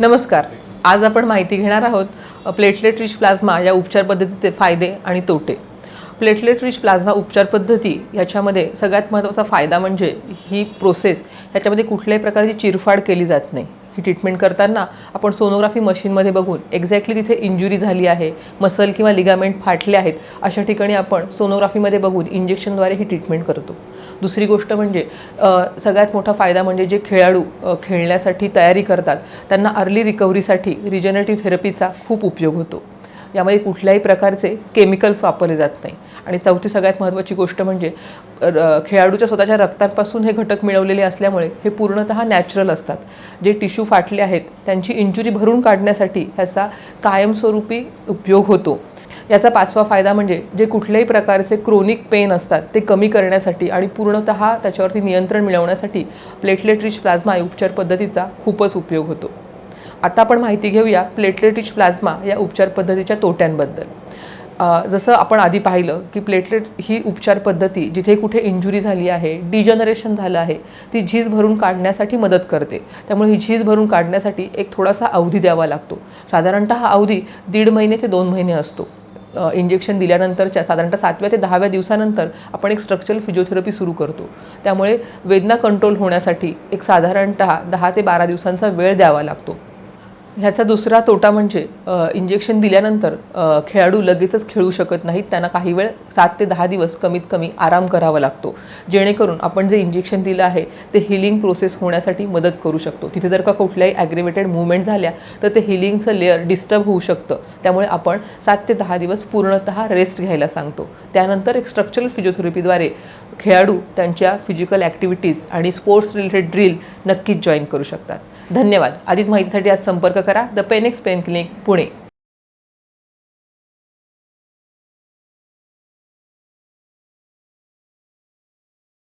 नमस्कार. आज आपण माहिती घेणार आहोत प्लेटलेट रिच प्लाझ्मा या उपचार पद्धतीचे फायदे आणि तोटे. प्लेटलेट रिच प्लाझ्मा उपचार पद्धती ह्याच्यामध्ये सगळ्यात महत्त्वाचा फायदा म्हणजे ही प्रोसेस ह्याच्यामध्ये कुठल्याही प्रकारची चिरफाड केली जात नाही. ही ट्रीटमेंट करताना आपण सोनोग्राफी मशीनमध्ये बघून एक्झॅक्टली तिथे इंजुरी झाली आहे मसल किंवा लिगामेंट फाटले आहेत अशा ठिकाणी आपण सोनोग्राफीमध्ये बघून इंजेक्शनद्वारे ही ट्रीटमेंट करतो. दुसरी गोष्ट म्हणजे सगळ्यात मोठा फायदा म्हणजे जे खेळाडू खेळण्यासाठी तयारी करतात त्यांना अर्ली रिकव्हरीसाठी रिजनरेटिव्ह थेरपीचा खूप उपयोग होतो. यामध्ये कुठल्याही प्रकारचे केमिकल्स वापरले जात नाही. आणि चौथी सगळ्यात महत्त्वाची गोष्ट म्हणजे र- खेळाडूच्या स्वतःच्या रक्तांपासून हे घटक मिळवलेले असल्यामुळे हे पूर्णतः नॅचरल असतात. जे टिश्यू फाटले आहेत त्यांची इंजुरी भरून काढण्यासाठी ह्याचा कायमस्वरूपी उपयोग होतो. याचा पाचवा फायदा म्हणजे जे कुठल्याही प्रकारचे क्रोनिक पेन असतात ते कमी करण्यासाठी आणि पूर्णतः त्याच्यावरती नियंत्रण मिळवण्यासाठी प्लेटलेट रिच प्लाझ्मा उपचार पद्धतीचा खूपच उपयोग होतो. आता आपण माहिती घेऊया प्लेटलेट रिच प्लाझ्मा या उपचार पद्धतीच्या तोट्यांबद्दल. जसं आपण आधी पाहिलं की प्लेटलेट ही उपचार पद्धती जिथे कुठे इंजुरी झाली आहे डिजनरेशन झालं आहे ती झीज भरून काढण्यासाठी मदत करते. त्यामुळे ही झीज भरून काढण्यासाठी एक थोडासा अवधी द्यावा लागतो. साधारणतः हा अवधी दीड महिने ते दोन महिने असतो. इंजेक्शन दिल्यानंतरच्या साधारणतः सातव्या ते दहाव्या दिवसानंतर आपण एक स्ट्रक्चरल फिजिओथेरपी सुरू करतो. त्यामुळे वेदना कंट्रोल होण्यासाठी एक साधारणतः दहा ते बारा दिवसांचा वेळ द्यावा लागतो. ह्याचा दुसरा तोटा म्हणजे इंजेक्शन दिल्यानंतर खेळाडू लगेचच खेळू शकत नाहीत. त्यांना काही वेळ सात ते दहा दिवस कमीत कमी आराम करावा लागतो. जेणेकरून आपण जे इंजेक्शन दिलं आहे ते हिलिंग प्रोसेस होण्यासाठी मदत करू शकतो. तिथे जर का कुठल्याही ॲग्रेवेटेड मुवमेंट झाल्या तर ते हिलिंगचं लेअर डिस्टर्ब होऊ शकतं. त्यामुळे आपण सात ते दहा दिवस पूर्णतः रेस्ट घ्यायला सांगतो. त्यानंतर एक स्ट्रक्चरल फिजिओथेरपीद्वारे खेळाडू त्यांच्या फिजिकल ॲक्टिव्हिटीज आणि स्पोर्ट्स रिलेटेड ड्रिल नक्कीच जॉईन करू शकतात. धन्यवाद. अधिक माहितीसाठी आज संपर्क करा. The Penex pain clinic Pune